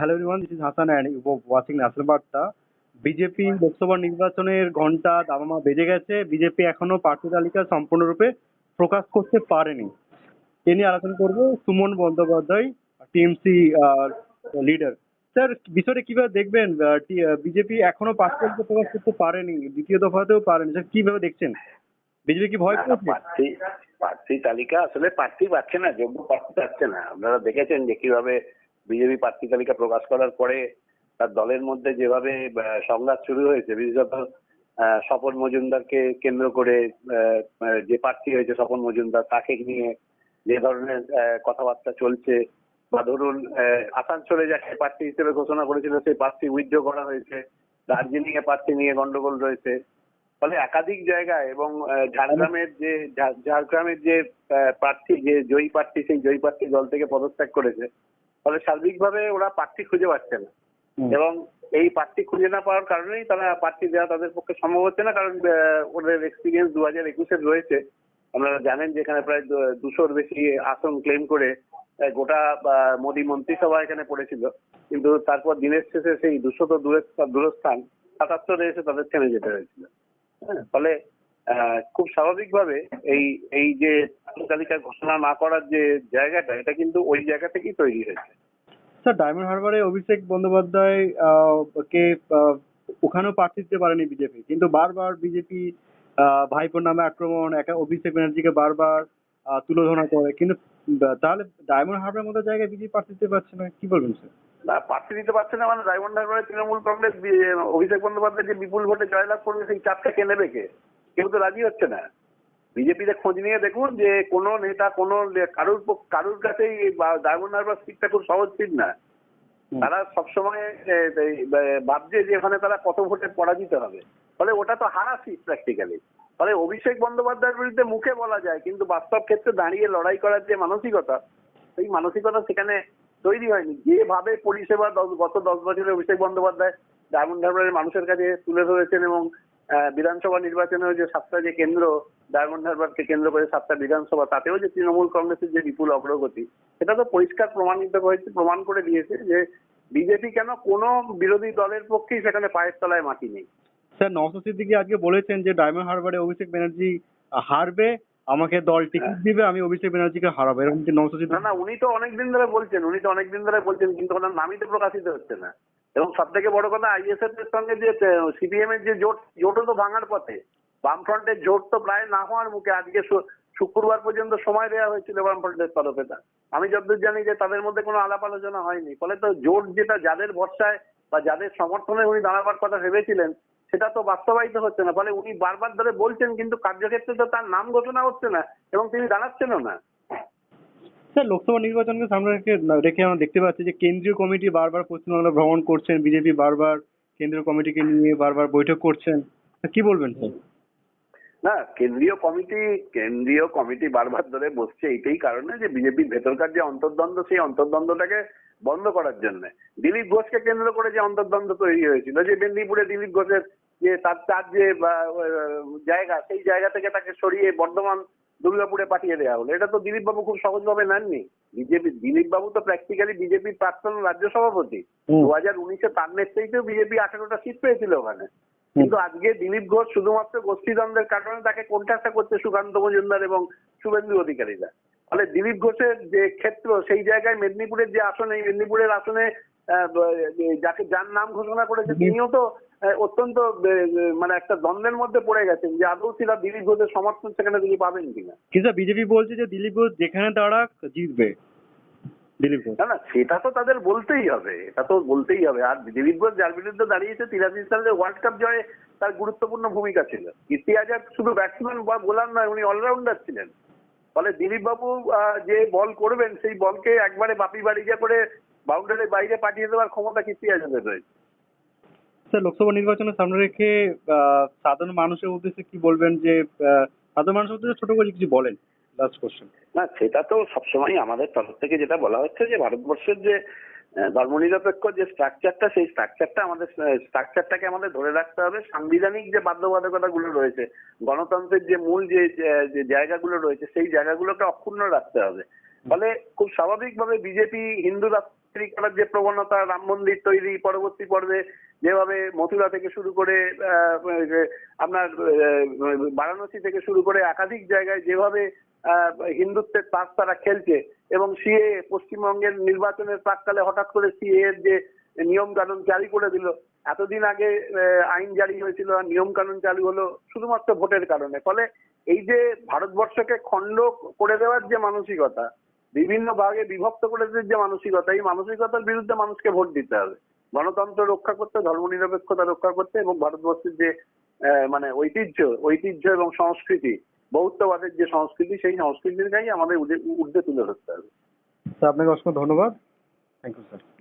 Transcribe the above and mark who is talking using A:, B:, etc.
A: Hello everyone, this is Hassan and you're watching National Barta. BJP Lok Sabha নির্বাচনের ঘণ্টা দামামা বেজে গেছে বিজেপি এখনও প্রার্থী তালিকা সম্পূর্ণরূপে প্রকাশ করতে পারেনি এ নিয়ে আলোচনা করব Suman Bandyopadhyay TMC leader sir বিষয়টা কীভাবে দেখবেন বিজেপি এখনও প্রার্থী তালিকা প্রকাশ করতে পারেনি দ্বিতীয় দফাতেও পারেনি স্যার কীভাবে দেখছেন বিজেপি কি ভয়
B: প্রার্থী প্রার্থী তালিকা আসলে প্রার্থী পাচ্ছে না যোগ্য প্রার্থী পাচ্ছে না। আপনারা দেখেছেন যে কীভাবে বিজেপি প্রার্থী তালিকা প্রকাশ করার পরে তার দলের মধ্যে যেভাবে সংঘাত শুরু হয়েছে বিশেষত স্বপন মজুমদারকে কেন্দ্র করে যে প্রার্থী হয়েছে স্বপন মজুমদার, তাকে নিয়ে যে ধরনের কথাবার্তা চলছে বা ধরুন আসানসোলে যাকে প্রার্থী হিসেবে ঘোষণা করেছিল, সেই প্রার্থী উইথড্র করা হয়েছে দার্জিলিং এ প্রার্থী নিয়ে গন্ডগোল রয়েছে। ফলে একাধিক জায়গায় এবং ঝাড়গ্রামের যে ঝাড়গ্রামের যে প্রার্থী, যে জয়ী প্রার্থী, সেই জয়ী প্রার্থী দল থেকে পদত্যাগ করেছে। ফলে সার্বিকভাবে ওরা প্রার্থী খুঁজে পাচ্ছে না। এবং এই প্রার্থী খুঁজে না পাওয়ার কারণেই তারা প্রার্থী দেওয়া তাদের পক্ষে সম্ভব হচ্ছে না। কারণ ওদের এক্সপিরিয়েন্স দু হাজার একুশের রয়েছে। আপনারা জানেন যে এখানে প্রায় দুশোর বেশি আসন ক্লেম করে গোটা মোদী মন্ত্রিসভা এখানে পড়েছিল। কিন্তু তারপর দিনের শেষে সেই দুশো তো দূরের দূরস্থান সাতাত্তরে এসে তাদের থেমে যেতে হয়েছিল। হ্যাঁ, ফলে খুব স্বাভাবিকভাবে এই এই যে তালিকা ঘোষণা না করার যে জায়গাটা এটা কিন্তু ওই জায়গা থেকেই তৈরি হয়েছে।
A: স্যার ডায়মন্ড হারবারে অভিষেক বন্দ্যোপাধ্যায় কে ওখানেও প্রার্থী দিতে পারেনি বিজেপি কিন্তু বারবার বিজেপি ভাইপোর নামে আক্রমণ একা অভিষেক ব্যানার্জিকে বারবার তুলোধনা করে কিন্তু তাহলে ডায়মন্ড হারবারের মতো জায়গায় বিজেপি প্রার্থী দিতে পারছে না কি বলবেন স্যার?
B: না প্রার্থী দিতে পারছে না মানে ডায়মন্ড হারবারে তৃণমূল কংগ্রেস অভিষেক বন্দ্যোপাধ্যায় যে বিপুল ভোটে জয়লাভ করবে সেই চাপটা কে নেবে কে? কেউ তো রাজি হচ্ছে না। বিজেপিতে খোঁজ নিয়ে দেখুন যে কোনো নেতা কোনো কারুর কারুর কাছেই ডায়মন্ড হারবার সিটটা খুব সহজ সিট না। তারা সবসময় ভাবছে যে এখানে তারা কত ভোটে পরাজিত হবে। ফলে ওটা তো হারা সিট প্র্যাকটিক্যালি ফলে অভিষেক বন্দ্যোপাধ্যায়ের বিরুদ্ধে মুখে বলা যায় কিন্তু বাস্তব ক্ষেত্রে দাঁড়িয়ে লড়াই করার যে মানসিকতা সেই মানসিকতা সেখানে তৈরি হয়নি। যেভাবে পরিষেবা গত দশ বছরে অভিষেক বন্দ্যোপাধ্যায় ডায়মন্ড হারবারের মানুষের কাছে তুলে ধরেছেন এবং বিধানসভা নির্বাচনেও যে সাতটা যে কেন্দ্র ডায়মন্ড হারবারকে কেন্দ্র করে সাতটা বিধানসভা তাতেও যে তৃণমূল কংগ্রেসের যে বিপুল অগ্রগতি সেটা তো পরিষ্কার প্রমাণিত হয়েছে প্রমাণ করে দিয়েছে যে বিজেপি কেন কোনো বিরোধী দলের পক্ষেই সেখানে পায়ের তলায় মাটি নেই।
A: স্যার নওশাদ সিদ্দিকী আজকে বলেছেন যে ডায়মন্ড হারবারে অভিষেক ব্যানার্জি হারবে আমাকে দল টিকিট দিবে আমি অভিষেক ব্যানার্জিকে হারাবো। এরকম কি নওশাদ
B: না না উনি তো অনেকদিন ধরে বলছেন উনি তো অনেকদিন ধরে বলছেন কিন্তু ওনার নামই তো প্রকাশিত হচ্ছে না। এবং সব থেকে বড় কথা আইএসএফ এর সঙ্গে যে সিপিএম এর যে জোট, জোটও তো ভাঙার পথে। বামফ্রন্টের জোট তো প্রায় না হওয়ার মুখে আজকে শুক্রবার পর্যন্ত সময় দেওয়া হয়েছিল বামফ্রন্টের তরফে আমি যতদূর জানি যে তাদের মধ্যে কোনো আলাপ আলোচনা হয়নি। ফলে তো জোট যেটা যাদের ভরসায় বা যাদের সমর্থনে উনি দাঁড়াবার কথা ভেবেছিলেন, সেটা তো বাস্তবায়িত হচ্ছে না। ফলে উনি বারবার ধরে বলছেন, কিন্তু কার্যক্ষেত্রে তো তার নাম ঘোষণা হচ্ছে না এবং তিনি দাঁড়াচ্ছেনও না।
A: স্যার, লোকসভা নির্বাচনকে সামনে রেখে রেখে আমরা দেখতে পাচ্ছি যে কেন্দ্রীয় কমিটি বারবার পশ্চিমবাংলা ভ্রমণ করছেন, বিজেপি বারবার কেন্দ্রীয় কমিটিকে নিয়ে বারবার বৈঠক করছেন। কি বলবেন, স্যার?
B: না, কেন্দ্রীয় কমিটি কেন্দ্রীয় কমিটি বারবার ধরে বসছে এইটাই কারণে যে বিজেপির ভেতরকার যে অন্তর্দ্বন্দ্ব, সেই অন্তর্দ্বন্দ্বটাকে বন্ধ করার জন্য। দিলীপ ঘোষকে কেন্দ্র করে যে অন্তর্দ্বন্দ্ব তৈরি হয়েছিল, যে মেদিনীপুরে দিলীপ ঘোষের যে তার তার যে জায়গা, সেই জায়গা থেকে তাকে সরিয়ে বর্ধমান দুর্গাপুরে পাঠিয়ে দেওয়া হলো। এটা তো দিলীপ বাবু খুব সহজভাবে নেননি। বিজেপি দিলীপ বাবু তো প্র্যাকটিক্যালি বিজেপির প্রাক্তন রাজ্য সভাপতি। দু হাজার উনিশে তার নেতৃত্বেও বিজেপি আঠারোটা সিট পেয়েছিল ওখানে। কিন্তু আজকে দিলীপ ঘোষ শুধুমাত্র গোষ্ঠীদ্বন্দ্বের কারণে তাকে কোণঠাসা করছে সুকান্ত মজুমদার এবং শুভেন্দু অধিকারীরা। ফলে দিলীপ ঘোষের যে ক্ষেত্র সেই জায়গায় মেদিনীপুরের যে আসন এই মেদিনীপুরের আসনে যাকে যার নাম ঘোষণা করেছে তিনিও তো অত্যন্ত মানে একটা দ্বন্দ্বের মধ্যে পড়ে গেছেন যে আদৌ ছিল দিলীপ ঘোষের সমর্থন সেখানে তিনি পাবেন কিনা।
A: কিন্তু বিজেপি বলছে যে দিলীপ ঘোষ যেখানে দাঁড়াক জিতবে। দিলীপ ঘোষ।
B: না না সেটা তো তাদের বলতেই হবে এটা তো বলতেই হবে। আর দিলীপ ঘোষ যার বিরুদ্ধে দাঁড়িয়েছে তিরাশি সালে ওয়ার্ল্ড কাপ জয়ে তার গুরুত্বপূর্ণ ভূমিকা ছিল। কীর্তি আজাদ শুধু ব্যাটসম্যান বা বোলার নয় উনি অলরাউন্ডার ছিলেন। ফলে দিলীপ বাবু যে বল করবেন সেই বলকে একবারে বাপি বাড়িজা করে বাউন্ডারির বাইরে পাঠিয়ে দেওয়ার ক্ষমতা কীর্তি আজাদের রয়েছে?
A: স্যার লোকসভা নির্বাচনের সামনে রেখে সাধারণ মানুষের উদ্দেশ্যে কি বলবেন যে সাধারণ মানুষের উদ্দেশ্যে ছোট করে কিছু বলেন? লাস্ট কোশ্চেন
B: না সেটা তো সবসময় আমাদের তরফ থেকে যেটা বলা হচ্ছে যে ভারতবর্ষের যে ধর্মনিরপেক্ষ যে স্ট্রাকচারটা সেই স্ট্রাকচারটা আমাদের স্ট্রাকচারটাকে আমাদের ধরে রাখতে হবে। সাংবিধানিক যে বাধ্যবাধকতাগুলো রয়েছে গণতন্ত্রের যে মূল যে জায়গাগুলো রয়েছে সেই জায়গাগুলোকে অক্ষুণ্ণ রাখতে হবে। ফলে খুব স্বাভাবিকভাবে বিজেপি হিন্দু রাষ্ট্র তৈরি করার যে প্রবণতা, রাম মন্দির তৈরি, পরবর্তী পর্বে যেভাবে মথুরা থেকে শুরু করে আপনার বারাণসী থেকে শুরু করে একাধিক জায়গায় যেভাবে হিন্দুত্বের তাস তারা খেলছে এবং সিএ, পশ্চিমবঙ্গের নির্বাচনের প্রাককালে হঠাৎ করে সিএ এর যে নিয়ম কানুন জারি করে দিল, এতদিন আগে আইন জারি হয়েছিল আর নিয়ম কানুন চালু হলো শুধুমাত্র ভোটের কারণে। ফলে এই যে ভারতবর্ষকে খণ্ড করে দেওয়ার যে মানসিকতা বিভিন্ন ভাগে বিভক্ত করে যে মানসিকতা এই মানসিকতার বিরুদ্ধে মানুষকে ভোট দিতে হবে। গণতন্ত্র রক্ষা করতে ধর্ম নিরপেক্ষতা রক্ষা করতে এবং ভারতবর্ষের যে আহ, মানে ঐতিহ্য ঐতিহ্য এবং সংস্কৃতি বৌদ্ধবাদের যে সংস্কৃতি সেই সংস্কৃতিটাই আমাদের উর্ধে- ঊর্ধ্বে তুলে ধরতে হবে।
A: আপনাকে অসংখ্য ধন্যবাদ। Thank you sir